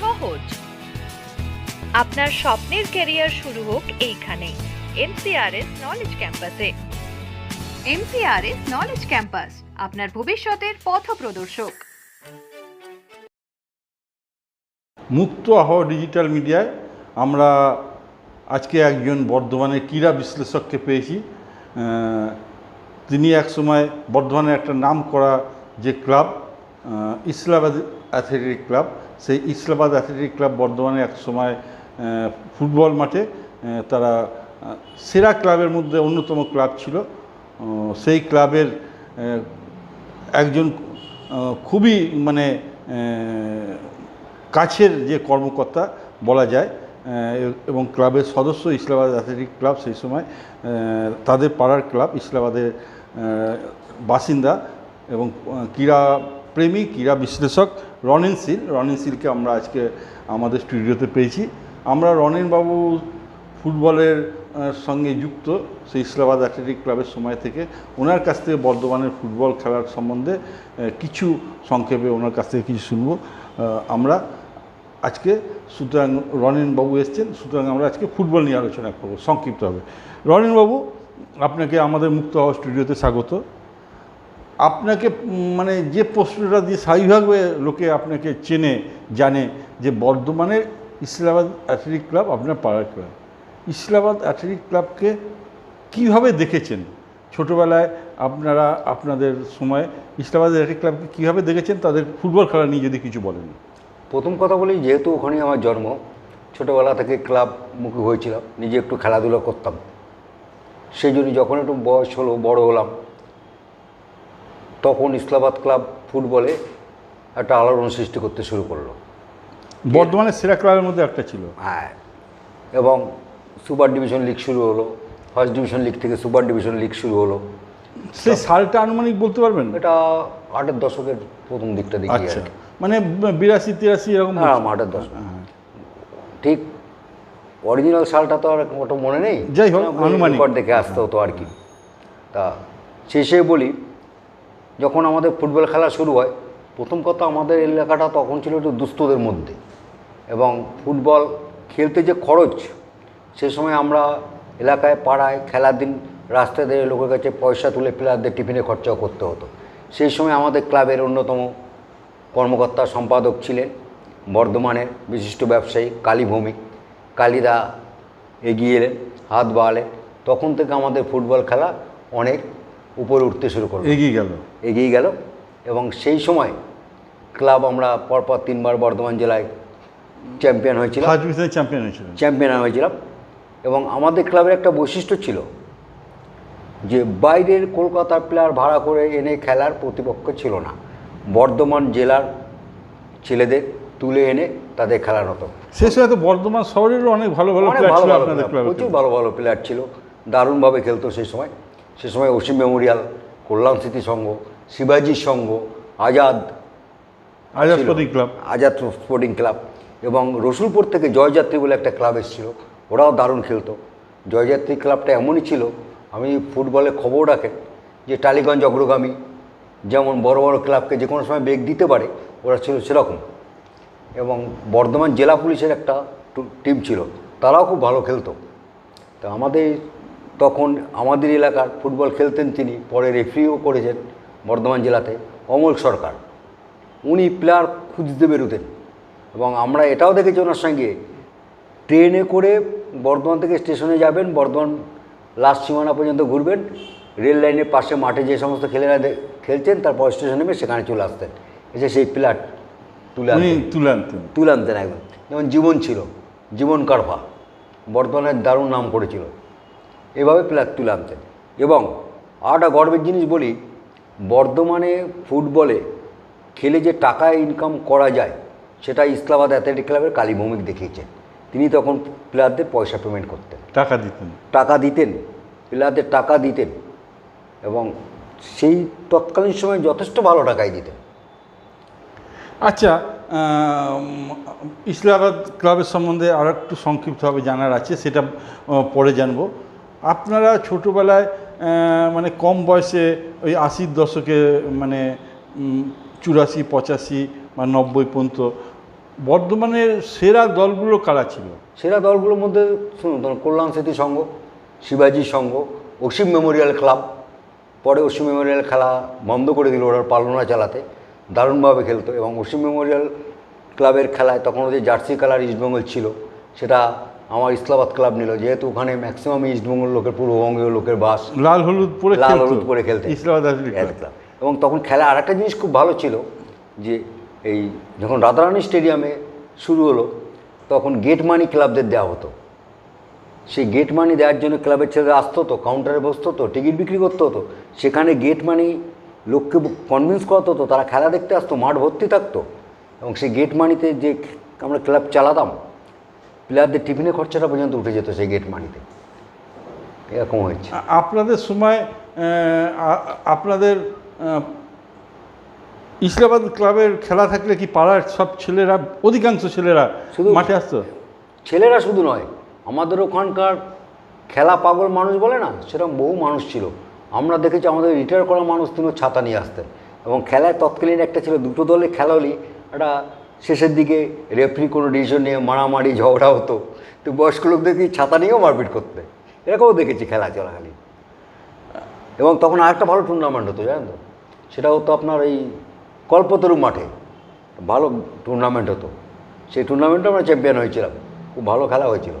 সহজ। আপনার স্বপ্নের ক্যারিয়ার শুরু হোক এইখানে এমসিআরএস নলেজ ক্যাম্পাসে এমসিআরএস নলেজ ক্যাম্পাস আপনার ভবিষ্যতের পথ প্রদর্শক। মুক্ত আবহাওয়া ডিজিটাল মিডিয়ায় আমরা আজকে একজন বর্ধমানের ক্রীড়া বিশ্লেষককে পেয়েছি। আহ, তিনি একসময় বর্ধমানের একটা নাম করা যে club ah, Islamabad athletic club সেই ইসলামাবাদ অ্যাথলেটিক ক্লাব বর্ধমানে এক সময় ফুটবল মাঠে তারা সেরা ক্লাবের মধ্যে অন্যতম ক্লাব ছিল। সেই ক্লাবের একজন খুবই মানে কাছের যে কর্মকর্তা বলা যায় এবং ক্লাবের সদস্য ইসলামাবাদ অ্যাথলেটিক ক্লাব সেই সময় তাদের পাড়ার ক্লাব ইসলামাবাদের বাসিন্দা এবং ক্রীড়া প্রেমী ক্রীড়া বিশ্লেষক রনেন সিল রনেন সিলকে আমরা আজকে আমাদের স্টুডিওতে পেয়েছি। আমরা রনেনবাবু ফুটবলের সঙ্গে যুক্ত সেই ইসলামাবাদ অ্যাথলেটিক ক্লাবের সময় থেকে। ওনার কাছ থেকে বর্ধমানের ফুটবল খেলার সম্বন্ধে কিছু সংক্ষেপে ওনার কাছ থেকে কিছু শুনব। আমরা আজকে, সুতরাং রনেনবাবু এসছেন, সুতরাং আমরা আজকে ফুটবল নিয়ে আলোচনা করব, সংক্ষিপ্তভাবে। রনেনবাবু আপনাকে আমাদের মুক্ত হওয়া স্টুডিওতে স্বাগত। আপনাকে মানে যে প্রশ্নটা দিয়ে স্বাভাবিকভাবে লোকে আপনাকে চেনে, জানে যে বর্ধমানের ইসলামাবাদ অ্যাথলেটিক ক্লাব, আপনার পাড়ার ক্লাব। ইসলামাবাদ অ্যাথলেটিক ক্লাবকে কীভাবে দেখেছেন? ছোটোবেলায় আপনারা, আপনাদের সময় ইসলামাবাদ অ্যাথলেটিক ক্লাবকে কীভাবে দেখেছেন? তাদের ফুটবল খেলা নিয়ে যদি কিছু বলেন। প্রথম কথা বলি, যেহেতু ওখানে আমার জন্ম, ছোটোবেলা থেকে ক্লাব মুখী হয়েছিলাম, নিজে একটু খেলাধুলা করতাম। সেই জন্য যখন একটু বয়স হলো, বড় হলাম তখন ইসলামাবাদ ক্লাব ফুটবলে একটা আলোড়ন সৃষ্টি করতে শুরু করল বর্ধমানের সেরা ক্লাবের মধ্যে একটা ছিল হ্যাঁ এবং সুপার ডিভিশন লিগ শুরু হলো ফার্স্ট ডিভিশন লিগ থেকে সুপার ডিভিশন লিগ শুরু হলো সেই সালটা আনুমানিক বলতে পারবেন এটা আটের দশকের প্রথম দিকটা দেখি আর আচ্ছা। মানে বিরাশি তিরাশি এরকম হ্যাঁ? আটের দশক হ্যাঁ। ঠিক অরিজিনাল সালটা তো আর মোটো মনে নেই যাই হোক, আনুমানিক। রেকর্ড দেখে আসতে হতো আর কি তা শেষে বলি যখন আমাদের ফুটবল খেলা শুরু হয়, প্রথম কথা আমাদের এলাকাটা তখন ছিল একটু দুস্থদের মধ্যে। এবং ফুটবল খেলতে যে খরচ, সে সময় আমরা এলাকায় পাড়ায় খেলার দিন রাস্তায় দিয়ে লোকের কাছে পয়সা তুলে প্লেয়ারদের টিফিনে খরচাও করতে হতো। সেই সময় আমাদের ক্লাবের অন্যতম কর্মকর্তা সম্পাদক ছিলেন বর্ধমানের বিশিষ্ট ব্যবসায়ী কালী ভৌমিক। কালীদা এগিয়ে এলেন, হাত বাড়ালেন। তখন থেকে আমাদের ফুটবল খেলা অনেক উপরে উঠতে শুরু করল। এগিয়ে গেল। এগিয়ে গেল এবং সেই সময় ক্লাব আমরা পরপর তিনবার বর্ধমান জেলায় চ্যাম্পিয়ন হয়েছিল চ্যাম্পিয়ন হয়েছিল চ্যাম্পিয়ন হয়েছিলাম এবং আমাদের ক্লাবের একটা বৈশিষ্ট্য ছিল যে বাইরের কলকাতার প্লেয়ার ভাড়া করে এনে খেলার প্রতিপক্ষ ছিল না। বর্ধমান জেলার ছেলেদের তুলে এনে তাদের খেলার হতো সেই সময় তো বর্ধমান শহরেরও অনেক ভালো ভালো প্রচুর ভালো ভালো প্লেয়ার ছিল। দারুণভাবে খেলতো সেই সময়। সে সময় অসীম মেমোরিয়াল কল্যাণ স্মৃতি সংঘ শিবাজি Sangha Azad Azad sporting club Azad sporting club এবং রসুলপুর থেকে জয়যাত্রী বলে একটা ক্লাব এসেছিল ওরাও দারুণ খেলতো। জয়যাত্রী ক্লাবটা এমনই ছিল আমি ফুটবলে খবর রাখেন যে টালিগঞ্জ অগ্রগামী যেমন বড় বড় ক্লাবকে যে কোনো সময় বেগ দিতে পারে ওরা ছিল সেরকম। এবং বর্ধমান জেলা পুলিশের একটা টিম ছিল তারাও খুব ভালো খেলতো। তো আমাদের তখন আমাদের এলাকার ফুটবল খেলতেন তিনি পরে রেফারিও করেছেন বর্ধমান জেলাতে অমল সরকার। উনি প্লেয়ার খুঁজতে বেরোতেন এবং আমরা এটাও দেখেছি ওনার সঙ্গে। ট্রেনে করে বর্ধমান থেকে স্টেশনে যাবেন বর্ধমান লাস্ট সীমানা পর্যন্ত ঘুরবেন রেল লাইনের পাশে মাঠে যে সমস্ত খেলেরা খেলছেন তারপর স্টেশনে নেমে সেখানে চলে আসতেন। এসে সেই প্লেয়ার তুলে তুলে আনতেন। তুলে আনতেন একদম। যেমন জীবন ছিল জীবন কারফা বর্ধমানের দারুণ নাম করেছিল। এভাবে প্লেয়ার তুলে আনতেন এবং আর একটা গর্বের জিনিস বলি বর্ধমানে ফুটবলে খেলে যে টাকা ইনকাম করা যায় সেটা ইসলামাবাদ অ্যাথলেটিক ক্লাবের কালী ভৌমিক দেখিয়েছেন। তিনি তখন প্লেয়ারদের পয়সা পেমেন্ট করতেন। টাকা দিতেন। টাকা দিতেন প্লেয়ারদের টাকা দিতেন এবং সেই তৎকালীন সময় যথেষ্ট ভালো টাকাই দিতেন। আচ্ছা ইসলামাবাদ ক্লাবের সম্বন্ধে আর একটু সংক্ষিপ্তভাবে জানার আছে সেটা পরে জানব। আপনারা ছোটোবেলায় মানে কম বয়সে ওই আশির দশকে মানে চুরাশি, পঁচাশি বা নব্বই পর্যন্ত বর্ধমানের সেরা দলগুলো কারা ছিল? সেরা দলগুলোর মধ্যে, শুনুন কল্যাণ স্মৃতি সংঘ, শিবাজি সংঘ, অসীম মেমোরিয়াল ক্লাব, পরে অসীম মেমোরিয়াল খেলা বন্ধ করে দিল ওরা পারল না চালাতে, দারুণভাবে খেলতো এবং অসীম মেমোরিয়াল ক্লাবের খেলায় তখন ওদের জার্সি কালার ইস্টবেঙ্গল ছিল, সেটা আমার ইসলামাবাদ ক্লাব নিল যেহেতু ওখানে ম্যাক্সিমাম ইস্টবেঙ্গল লোকের পূর্ববঙ্গীয় লোকের বাস লাল হলুদ পরে লাল হলুদ পরে খেলতে। ইসলামাবাদ। ক্লাব এবং তখন খেলা আর একটা জিনিস খুব ভালো ছিল যে এই যখন রাধারানী স্টেডিয়ামে শুরু হলো তখন গেট মানি ক্লাবদের দেওয়া হতো। সেই গেট মানি দেওয়ার জন্য ক্লাবের ছেলেরা আসতো তো কাউন্টারে বসতো তো টিকিট বিক্রি করতে হতো সেখানে গেট মানি লোককে কনভিন্স করাতে হতো তারা খেলা দেখতে আসতো মাঠ ভর্তি থাকতো। এবং সেই গেট মানিতে যে আমরা ক্লাব চালাতাম প্লেয়ারদের টিফিনের খরচাটা পর্যন্ত উঠে যেত সেই গেট মানিতে এরকম হয়েছে। আপনাদের সময় আপনাদের ইসলামাবাদ ক্লাবের খেলা থাকলে কি পাড়ার সব ছেলেরা অধিকাংশ ছেলেরা শুধু- মাঠে আসতো? ছেলেরা শুধু নয় আমাদের ওখানকার খেলা পাগল মানুষ বলে না সেরকম বহু মানুষ ছিল। আমরা দেখেছি আমাদের রিটায়ার করা মানুষ তিনিও ছাতা নিয়ে আসতেন। এবং খেলায় তৎকালীন একটা ছিল দুটো দলে খেলা হলেই একটা শেষের দিকে রেফারি কোনো ডিসিশন নিয়ে মারামারি ঝগড়া হতো। তো বয়স্ক লোকদেরকে ছাতা নিয়েও মারপিট করতে? এরকমও দেখেছি খেলা চলাকালীন। এবং তখন আরেকটা ভালো টুর্নামেন্ট হতো জানেন তো? সেটা হতো আপনার এই কল্পতরু মাঠে। ভালো টুর্নামেন্ট হতো। সেই টুর্নামেন্টে আমরা চ্যাম্পিয়ন হয়েছিলাম। খুব ভালো খেলা হয়েছিল।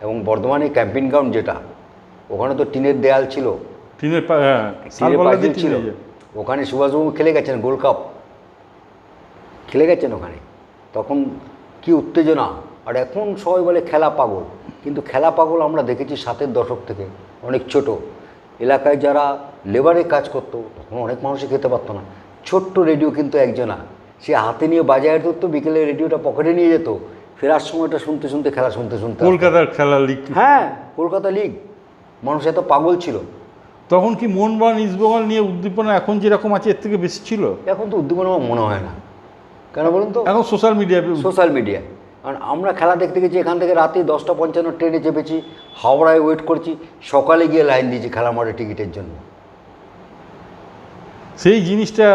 এবং বর্ধমানে ক্যাম্পিং গ্রাউন্ড যেটা ওখানে তো টিনের দেয়াল ছিল। টিনের হ্যাঁ, ছিল। ওখানে সুভাষবাবু খেলে গেছেন গোল্ড কাপ। খেলে গেছেন ওখানে। তখন কি উত্তেজনা? আর এখন সবাই বলে খেলা পাগল। কিন্তু খেলা পাগল আমরা দেখেছি সাতের দশক থেকে অনেক ছোট। এলাকায় যারা লেবারে কাজ করতো তখন অনেক মানুষই খেতে পারতো না। ছোট্ট রেডিও কিন্তু একজনা সে হাতে নিয়ে বাজারে ধরতো বিকেলে রেডিওটা পকেটে নিয়ে যেত। ফেরার সময়টা শুনতে শুনতে খেলা শুনতে শুনতে কলকাতার খেলা লিগ হ্যাঁ কলকাতা লিগ মানুষ এত পাগল ছিল। তখন কি মোহনবাগান ইস্টবেঙ্গল নিয়ে উদ্দীপনা এখন যেরকম আছে এর থেকে বেশি ছিল? এখন তো উদ্দীপনা আমার মনে হয় না। কেন বলুন তো? এখন সোশ্যাল মিডিয়া সোশ্যাল মিডিয়া কারণ আমরা খেলা দেখতে গেছি এখান থেকে রাতে দশটা পঞ্চান্ন ট্রেনে চেপেছি হাওড়ায় ওয়েট করছি সকালে গিয়ে লাইন দিয়েছি খেলা মাঠে টিকিটের জন্য। সেই জিনিসটা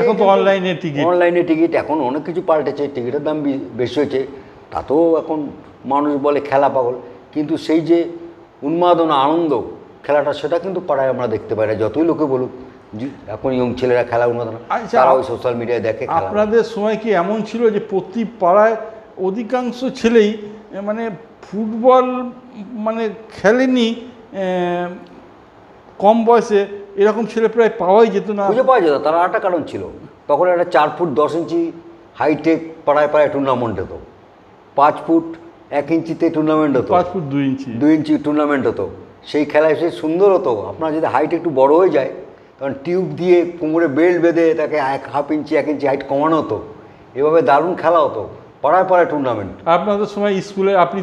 এখন তো অনলাইনে টিকিট অনলাইনে টিকিট এখন অনেক কিছু পাল্টেছে টিকিটের দাম বেশি হয়েছে তাতেও এখন মানুষ বলে খেলা পাগল। কিন্তু সেই যে উন্মাদনা আনন্দ খেলাটা সেটা কিন্তু পাড়ায় আমরা দেখতে পাই না যতই লোকে বলুক। এখন ইয়ং ছেলেরা খেলা উন্নত আচ্ছা, তারা ওই সোশ্যাল মিডিয়ায় দেখে আপনাদের সময় কি এমন ছিল যে প্রতি পাড়ায় অধিকাংশ ছেলেই মানে ফুটবল মানে খেলেনি কম বয়সে এরকম ছেলে প্রায় পাওয়াই যেত না। খুঁজে পাওয়া যেত তার একটা কারণ ছিল। তখন একটা চার ফুট দশ ইঞ্চি হাইটেক পাড়ায় পাড়ায় টুর্নামেন্ট হতো। পাঁচ ফুট এক ইঞ্চিতে টুর্নামেন্ট হতো। পাঁচ ফুট দুই ইঞ্চি। দুই ইঞ্চি টুর্নামেন্ট হতো। সেই খেলায় সে সুন্দর হতো। আপনার যদি হাইট একটু বড় হয়ে যায় তখন টিউব দিয়ে কোমরে বেল্ট বেঁধে তাকে এক হাফ ইঞ্চি এক ইঞ্চি হাইট কমানো হতো। এভাবে দারুণ খেলা হতো। পাড়ায় পাড়ায় টুর্নামেন্ট আপনাদের সময় স্কুলে আপনি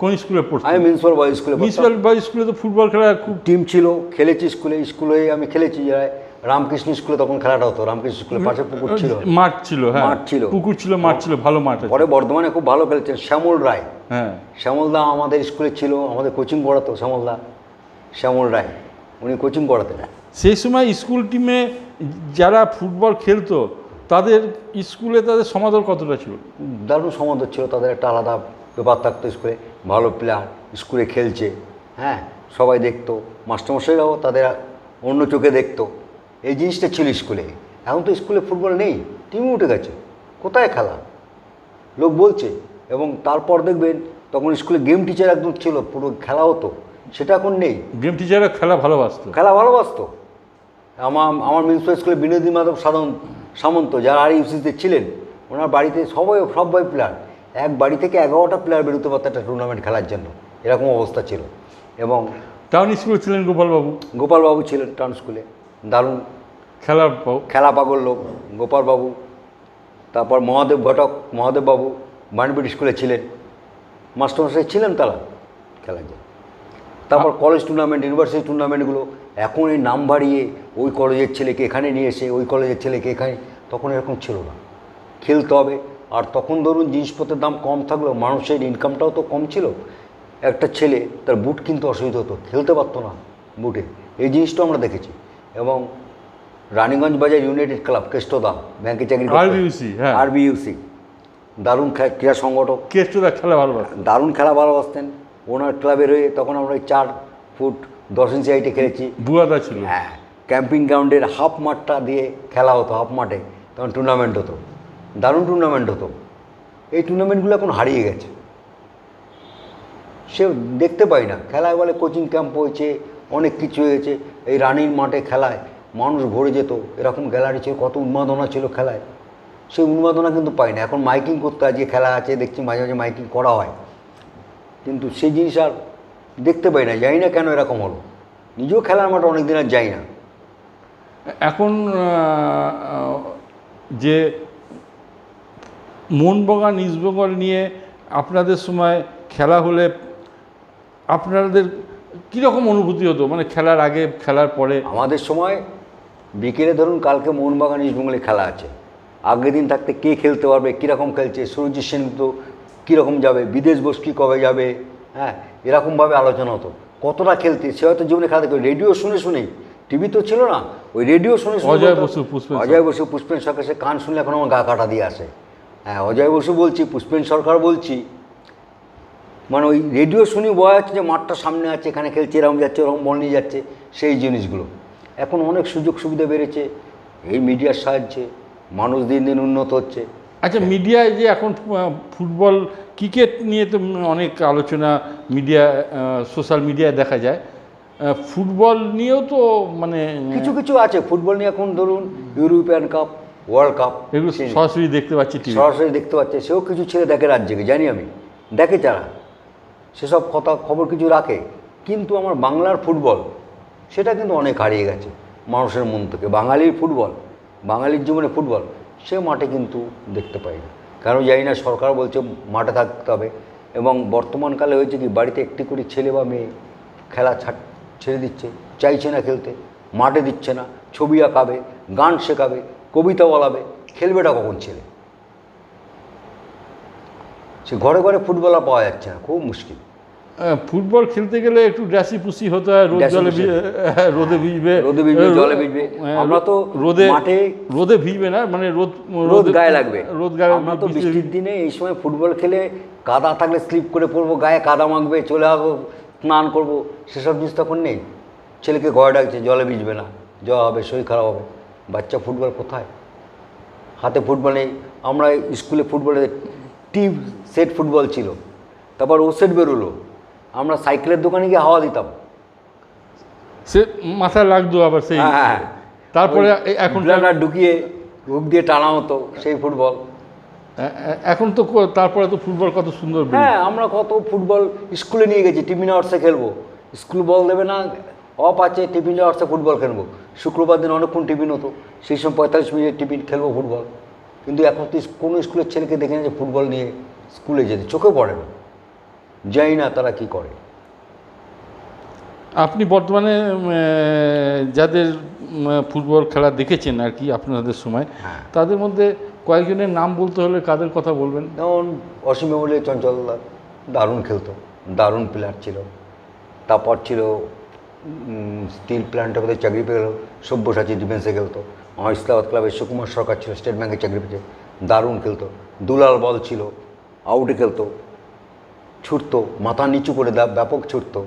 কোন স্কুলে আমি পড়তেন মিউনিসিপাল বয়েজ স্কুলে মিউনিসিপ্যাল বয়েজ স্কুলে তো ফুটবল খেলা খুব টিম ছিল খেলেছি স্কুলে স্কুলে আমি খেলেছি। যারা রামকৃষ্ণ স্কুলে তখন খেলাটা হতো রামকৃষ্ণ স্কুলের পাশে পুকুর ছিল। মাঠ ছিল হ্যাঁ। মাঠ ছিল। পুকুর ছিল মাঠ ছিল ভালো মাঠ পরে বর্ধমানে খুব ভালো খেলেছেন শ্যামল রায়। হ্যাঁ। শ্যামলদা আমাদের স্কুলে ছিল আমাদের কোচিং করাতো শ্যামলদা শ্যামল রায় উনি কোচিং করাতেন সেই সময় স্কুল টিমে যারা ফুটবল খেলতো তাদের স্কুলে তাদের সমাদর কতটা ছিল? দারুণ সমাদর ছিল তাদের একটা আলাদা ব্যাপার থাকতো স্কুলে। ভালো প্লেয়ার স্কুলে খেলছে হ্যাঁ সবাই দেখতো। মাস্টারমশাইরাও তাদের অন্য চোখে দেখতো। এই জিনিসটা ছিল স্কুলে। এখন তো স্কুলে ফুটবল নেই টিমও উঠে গেছে। কোথায় খেলা? লোক বলছে এবং তারপর দেখবেন তখন স্কুলে গেম টিচার একদম ছিল পুরো খেলা হতো। সেটা এখন নেই। গেম টিচাররা খেলা ভালোবাসতো। খেলা ভালোবাসতো। আমার আমার মিউনিসিপ্যাল স্কুলে বিনোদী মাধব সাধন সামন্ত যারা আর ইউসিতে ছিলেন ওনার বাড়িতে সবাই সবাই প্লেয়ার এক বাড়ি থেকে এগারোটা প্লেয়ার বেরোতে পারতো একটা টুর্নামেন্ট খেলার জন্য। এরকম অবস্থা ছিল। এবং টাউন স্কুলে ছিলেন গোপালবাবু? গোপালবাবু ছিলেন টাউন স্কুলে দারুণ। খেলার প- খেলা পাগল লোক। গোপালবাবু তারপর মহাদেব ঘটক মহাদেববাবু বাণীপুর স্কুলে ছিলেন। মাস্টারমশাই ছিলেন তারা খেলার জন্য। তারপর কলেজ টুর্নামেন্ট ইউনিভার্সিটি টুর্নামেন্টগুলো এখন এই নাম বাড়িয়ে ওই কলেজের ছেলেকে এখানে নিয়ে এসে ওই কলেজের ছেলেকে এখানে তখন এরকম ছিল না। খেলতে হবে। আর তখন ধরুন জিনিসপত্রের দাম কম থাকলেও মানুষের ইনকামটাও তো কম ছিল। একটা ছেলে তার বুট কিনতে অসুবিধা হতো খেলতে পারতো না বুটে এই জিনিসটা আমরা দেখেছি। এবং রানীগঞ্জ বাজার ইউনাইটেড ক্লাব কেষ্টদা ব্যাংকে চাকরি RBUC, হ্যাঁ। আরবিইউসি দারুণ ক্রীড়া সংগঠক। কেষ্টদা খেলা ভালোবাসতো দারুণ খেলা ভালোবাসতেন। ওনার ক্লাবের হয়ে তখন আমরা ওই চার ফুট দশ ইঞ্চি হাইটে খেলেছি। বুয়াদা ছিল। হ্যাঁ ক্যাম্পিং গ্রাউন্ডের হাফ মাঠটা দিয়ে খেলা হতো হাফ মাঠে। তখন টুর্নামেন্ট হতো। দারুণ টুর্নামেন্ট হতো। এই টুর্নামেন্টগুলো এখন হারিয়ে গেছে। সে দেখতে পাই না। খেলায় বলে কোচিং ক্যাম্প হয়েছে অনেক কিছু হয়েছে। এই রানীর মাঠে খেলায় মানুষ ভরে যেত। এরকম গ্যালারি ছিল কত উন্মাদনা ছিল খেলায়। সেই উন্মাদনা কিন্তু পাই না। এখন মাইকিং করতে হয় যে খেলা আছে দেখছি মাঝে মাঝে মাইকিং করা হয়। কিন্তু সেই জিনিস আর দেখতে পাই না জানি না কেন এরকম হলো। নিজেও খেলার মাঠে অনেক দিন আর যাই না। এখন যে মোহনবাগান ইস্টবেঙ্গল নিয়ে আপনাদের সময় খেলা হলে আপনাদের কীরকম অনুভূতি হতো? মানে খেলার আগে খেলার পরে? আমাদের সময় বিকেলে ধরুন কালকে মোহনবাগান ইস্টবেঙ্গলে খেলা আছে। আগের দিন থাকতে কে খেলতে পারবে কীরকম খেলছে সুরজিৎ সেন তো কীরকম যাবে বিদেশ বোস কী কবে যাবে? হ্যাঁ এরকমভাবে আলোচনা হতো। কতটা খেলতে সে হয়তো জীবনে খেলা দেখবে রেডিও শুনে শুনেই টিভি তো ছিল না ওই রেডিও শুনে শুনে অজয় বসু, পুষ্পেন অজয় বসু পুষ্পেন সরকার সে কান শুনলে এখন আমার গা কাটা দিয়ে আসে। হ্যাঁ অজয় বসু বলছি পুষ্পেন সরকার বলছি। মানে ওই রেডিও শুনি বোঝা যাচ্ছে যে মাঠটা সামনে আছে এখানে খেলছে এরকম যাচ্ছে ওরকম বল নিয়ে যাচ্ছে সেই জিনিসগুলো। এখন অনেক সুযোগ সুবিধা বেড়েছে এই মিডিয়ার সাহায্যে মানুষ দিন দিন উন্নত হচ্ছে। আচ্ছা মিডিয়ায় যে এখন ফুটবল ক্রিকেট নিয়ে তো অনেক আলোচনা মিডিয়া সোশ্যাল মিডিয়ায় দেখা যায়। ফুটবল নিয়েও তো মানে কিছু কিছু আছে। ফুটবল নিয়ে এখন ধরুন ইউরোপিয়ান কাপ ওয়ার্ল্ড কাপ এগুলো সরাসরি দেখতে পাচ্ছি সরাসরি দেখতে পাচ্ছে। সেও কিছু ছেলে দেখে রাজ্যকে জানি আমি। দেখে যারা। সেসব কথা খবর কিছু রাখে। কিন্তু আমার বাংলার ফুটবল সেটা কিন্তু অনেক হারিয়ে গেছে মানুষের মন থেকে। বাঙালির ফুটবল বাঙালির জীবনে ফুটবল। সে মাঠে কিন্তু দেখতে পাই না। কারণ জানি না সরকার বলছে মাঠে থাকতে হবে। এবং বর্তমানকালে হয়েছে কি, বাড়িতে একটি করে ছেলে বা মেয়ে খেলা ছাড়, ছেড়ে দিচ্ছে। চাইছে না খেলতে, মাঠে দিচ্ছে না, ছবি আঁকাবে, গান শেখাবে, কবিতা বলাবে, খেলবেটা কখন ছেলে? সে ঘরে ঘরে ফুটবলার পাওয়া যাচ্ছে না, খুব মুশকিল। ফুটবল খেলতে গেলে একটু ড্যাসি পুষি হতে হয় রোদ জলে রোদে ভিজবে। রোদে ভিজবে, জলে ভিজবে। হ্যাঁ, আমরা তো রোদে মাঠে- রোদে ভিজবে না মানে রোদ রোদ গায়ে লাগবে। রোদ গায়ে আমরা তো বৃষ্টির দিনে এই সময় ফুটবল খেলে কাদা থাকলে স্লিপ করে পড়ব গায়ে কাদা মাখবে চলে আসব স্নান করব সেসব জিনিস তখন নেই। ছেলেকে ঘরে ডাকছে জলে ভিজবে না জ্বর হবে শরীর খারাপ হবে। বাচ্চা ফুটবল কোথায়? হাতে ফুটবল নেই। আমরা স্কুলে ফুটবলে টিম সেট ফুটবল ছিল। তারপর ও সেট বেরোলো। আমরা সাইকেলের দোকানে গিয়ে হাওয়া দিতাম। সে মাথায় লাগতো আবার সেই হ্যাঁ তারপরে এখন ঢুকিয়ে হুক দিয়ে টানা হতো সেই ফুটবল। এখন তো তারপরে তো ফুটবল কত সুন্দর হ্যাঁ আমরা কত ফুটবল স্কুলে নিয়ে গেছি টিফিন আওয়ার্সে খেলব। স্কুল বল দেবে না অফ আছে টিফিন আওয়ার্সে ফুটবল খেলব। শুক্রবার দিন অনেকক্ষণ টিফিন হতো সেই সময় পঁয়তাল্লিশ মিনিট টিফিন খেলব ফুটবল। কিন্তু এখন তো কোনো স্কুলের ছেলেকে দেখে না যে ফুটবল নিয়ে স্কুলে যেতে চোখে পড়ে না। যাই না তারা কি করে? আপনি বর্তমানে যাদের ফুটবল খেলা দেখেছেন আর কি আপনাদের সময় হ্যাঁ। তাদের মধ্যে কয়েকজনের নাম বলতে হলে কাদের কথা বলবেন? যেমন অসীম বলে চঞ্চল দারুণ খেলতো দারুণ প্লেয়ার ছিল। তারপর ছিল স্টিল প্ল্যান্টের মধ্যে চাকরি পেয়ে গেল সব্যসাচী ডিফেন্সে খেলতো। আমার ইসলামাবাদ ক্লাবের সুকুমার সরকার ছিল স্টেট ব্যাংকে চাকরি পেয়েছে দারুণ খেলতো। দুলাল বল ছিল আউটে খেলতো। ছুটতো মাথা নিচু করে দা ব্যাপক ছুটতো।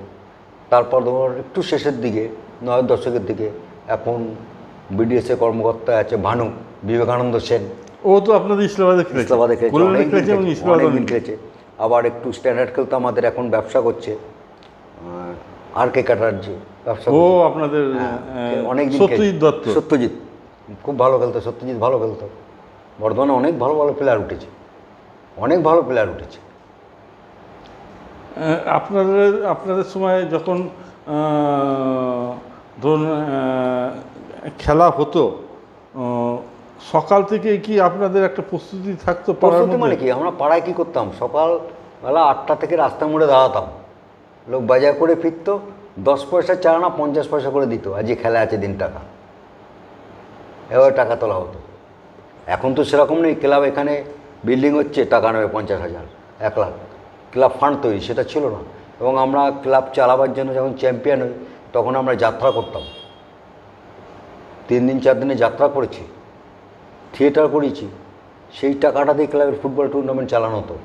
তারপর ধর একটু শেষের দিকে নয় দশকের দিকে এখন বিডিএসএ কর্মকর্তা আছে ভানু বিবেকানন্দ সেন। ও তো আপনাদের ইসলামাবাদে ইসলামাবাদে খেলেছে খেলেছে আবার একটু স্ট্যান্ডার্ড খেলতো আমাদের এখন ব্যবসা করছে। আর কে ক্যাটার্জি ব্যবসা ও আপনাদের অনেক সত্যজিৎ দত্ত। সত্যজিৎ খুব ভালো খেলতো সত্যজিৎ ভালো খেলতো। বর্ধমানে অনেক ভালো ভালো প্লেয়ার উঠেছে। অনেক ভালো প্লেয়ার উঠেছে। আপনাদের আপনাদের সময় যখন ধরুন খেলা হতো সকাল থেকে কি আপনাদের একটা প্রস্তুতি থাকতো প্রস্তুতি মানে কি? আমরা পাড়ায় কি করতাম? সকালবেলা আটটা থেকে রাস্তা মোড়ে দাঁড়াতাম। লোক বাজার করে ফিরতো দশ পয়সা চা না পঞ্চাশ পয়সা করে দিত। আজকে খেলা আছে দিন টাকা। এবার টাকা তোলা হতো। এখন তো সেরকম নেই। ক্লাব এখানে বিল্ডিং হচ্ছে টাকা নেবে পঞ্চাশ হাজার এক লাখ। ক্লাব ফান্ড তৈরি সেটা ছিল না। এবং আমরা ক্লাব চালাবার জন্য যখন চ্যাম্পিয়ন হই তখন আমরা যাত্রা করতাম। তিন দিন চার দিনে যাত্রা করেছি থিয়েটার করেছি সেই টাকাটা দিয়ে ক্লাবের ফুটবল টুর্নামেন্ট চালানো হতো।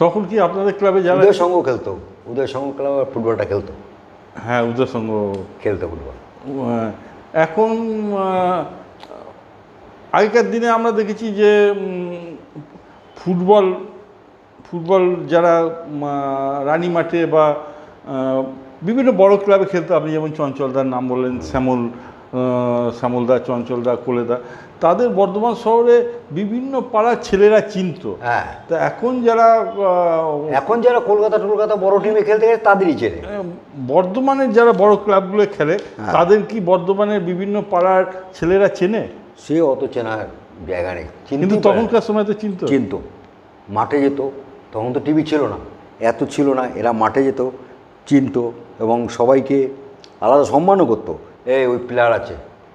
তখন কি আপনাদের ক্লাবে যারা উদয় সংঘ খেলতো উদয় সংঘ ক্লাব ফুটবলটা খেলতো। হ্যাঁ উদয় সংঘ খেলতো ফুটবল। এখন আগেকার দিনে আমরা দেখেছি যে ফুটবল ফুটবল যারা রানী মাঠে বা বিভিন্ন বড় ক্লাবে খেলতো আপনি যেমন চঞ্চলদার নাম বললেন শ্যামল শ্যামলদা চঞ্চলদা কোলেদা তাদের বর্ধমান শহরে বিভিন্ন পাড়ার ছেলেরা চিনত। হ্যাঁ। তা এখন যারা এখন যারা কলকাতা টলকাতা বড় টিমে খেলতে গেছে তাদেরই চেনে বর্ধমানের যারা বড় ক্লাবগুলো খেলে তাদের কি বর্ধমানের বিভিন্ন পাড়ার ছেলেরা চেনে? সে অত চেনার জায়গা নেই। কিন্তু। তখনকার সময় তো চিনত। চিনত। মাঠে যেত। তখন তো টিভি ছিল না। এত ছিল না, এরা মাঠে যেত, চিনত এবং সবাইকে আলাদা সম্মানও করতো। এই ওই প্লেয়ার আছে,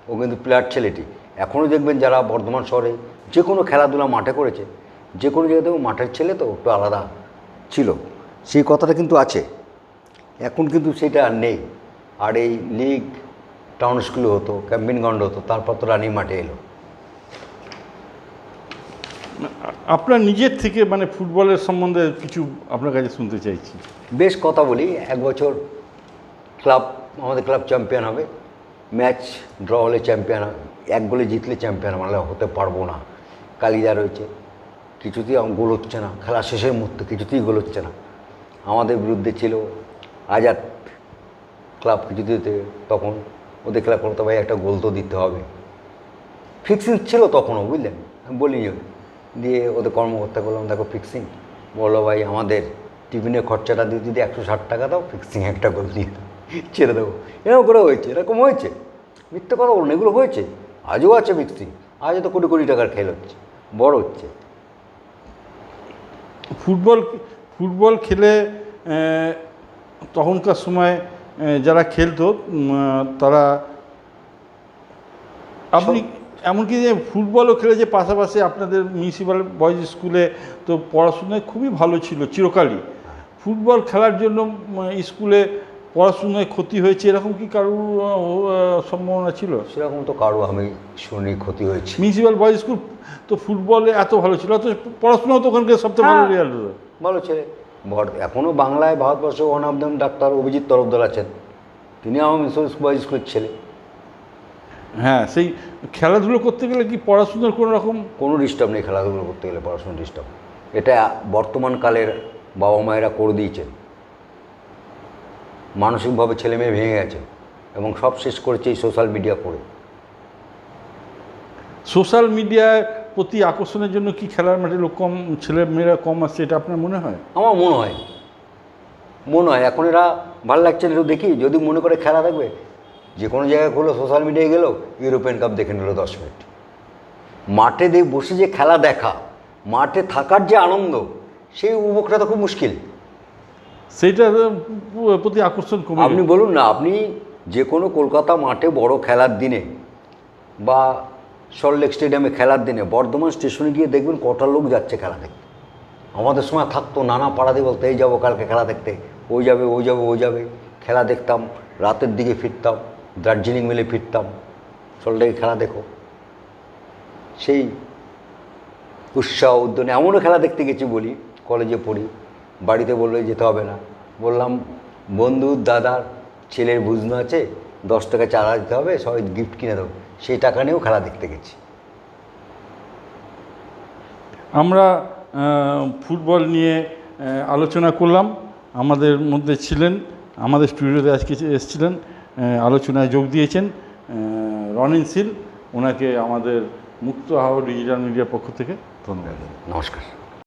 ও কিন্তু প্লেয়ার ছেলেটি। এখনও দেখবেন যারা বর্ধমান শহরে যে কোনো খেলাধুলা মাঠে করেছে যে কোনো জায়গাতে ও মাঠের ছেলে তো একটু আলাদা ছিল। সেই কথাটা কিন্তু আছে। এখন কিন্তু সেটা আর নেই। আর এই লিগ টাউন স্কুলে হতো ক্যাম্পিং গ্রাউন্ড হতো, তারপর তো রানী মাঠে এলো। আপনার নিজের থেকে মানে ফুটবলের সম্বন্ধে কিছু আপনার কাছে শুনতে চাইছি। বেশ কথা বলি, এক বছর ক্লাব, আমাদের ক্লাব চ্যাম্পিয়ন হবে। ম্যাচ ড্র হলে চ্যাম্পিয়ন এক গোলে জিতলে চ্যাম্পিয়ন আমরা হতে পারব না। কালিদা রয়েছে, কিছুতেই গোল হচ্ছে না। খেলা শেষের মুহূর্তে কিছুতেই গোল হচ্ছে না। আমাদের বিরুদ্ধে ছিল আজাদ ক্লাব কিছুতে তখন ওদের ক্লাব করতে ভাই, একটা গোল তো দিতে হবে। ফিক্সিং ছিল তখনও, বুঝলেন? বলি দিয়ে ওদের কর্মকর্তা বললাম, দেখো ফিক্সিং বলো ভাই আমাদের টিফিনের খরচাটা দিয়ে যদি একশো ষাট টাকা দাও ফিক্সিং একটা গোল দিয়ে ছেড়ে দেবো। এরকম করে হয়েছে, এরকম হয়েছে। মিথ্যে কথা বলুন, এগুলো হয়েছে। আজও আছে ফিক্সিং আজও তো কোটি কোটি টাকার খেল হচ্ছে, বড় হচ্ছে। ফুটবল ফুটবল খেলে তখনকার সময় যারা খেলতো তারা, আপনি এমনকি যে ফুটবলও খেলেছে পাশাপাশি আপনাদের মিউনিসিপ্যাল বয়েজ স্কুলে তো পড়াশোনায় খুবই ভালো ছিল চিরকালই। ফুটবল খেলার জন্য স্কুলে পড়াশোনায় ক্ষতি হয়েছে এরকম কি কারোর সম্ভাবনা ছিল? সেরকম তো কারও আমি শুনি ক্ষতি হয়েছে। মিউনিসিপ্যাল বয়েজ স্কুল তো ফুটবলে এত ভালো ছিল অত পড়াশোনাও তো ওখানকার সবচেয়ে ভালো হ্যাঁ। রেজাল্ট হতো ভালো ছেলে। এখনও বাংলায় ভারতবর্ষে one of them doctor Abhijit Tarafdar আছেন। তিনি আমার মিশন বয়েজ স্কুলের ছেলে। হ্যাঁ সেই খেলাধুলো করতে গেলে কি পড়াশোনার কোনো রকম? কোনো ডিস্টার্ব নেই খেলাধুলো করতে গেলে পড়াশোনা ডিস্টার্ব এটা বর্তমান কালের বাবা মায়েরা করে দিয়েছেন। মানসিকভাবে ছেলে মেয়ে ভেঙে গেছে এবং সব শেষ করেছে এই সোশ্যাল মিডিয়া করে। সোশ্যাল মিডিয়ার প্রতি আকর্ষণের জন্য কি খেলার মাঠে লোক কম ছেলে মেয়েরা কম আসছে এটা আপনার মনে হয়? আমার মনে হয়। মনে হয়। এখন এরা ভালো লাগছে না দেখি। যদি মনে করে খেলা দেখবে যে কোনো জায়গায় হলো সোশ্যাল মিডিয়ায় গেলেও ইউরোপিয়ান কাপ দেখে নিল দশ মিনিট। মাঠে দিয়ে বসে যে খেলা দেখা মাঠে থাকার যে আনন্দ সেই উপভোগটা তো খুব মুশকিল। সেইটার প্রতি আকর্ষণ কমে আপনি বলুন না আপনি যে কোনো কলকাতা মাঠে বড় খেলার দিনে বা সল্টলেক স্টেডিয়ামে খেলার দিনে বর্ধমান স্টেশনে গিয়ে দেখবেন কটা লোক যাচ্ছে খেলা দেখতে। আমাদের সময় থাকতো নানা পাড়া দিয়ে বলতে এই যাব কালকে খেলা দেখতে। ওই যাবে ওই যাবে ওই যাবে। খেলা দেখতাম রাতের দিকে ফিরতাম। দার্জিলিং মেলে ফিরতাম। সল্টলেকে খেলা দেখো। সেই উৎসাহ উদ্যমে এমনও খেলা দেখতে গেছি বলি, কলেজে পড়ি, বাড়িতে বললে যেতে হবে না। বললাম, বন্ধু, দাদার ছেলের বুঝনো আছে, দশ টাকা চাঁদা দিতে হবে, সবাই গিফট কিনে দেবো সেই টাকা নিয়েও খেলা দেখতে গেছি। আমরা ফুটবল নিয়ে আলোচনা করলাম। আমাদের মধ্যে ছিলেন, আমাদের স্টুডিওতে আজকে এসেছিলেন আলোচনায় যোগ দিয়েছেন রনিন সিল ওনাকে আমাদের মুক্ত হাওয়া ডিজিটাল মিডিয়ার পক্ষ থেকে ধন্যবাদ। নমস্কার।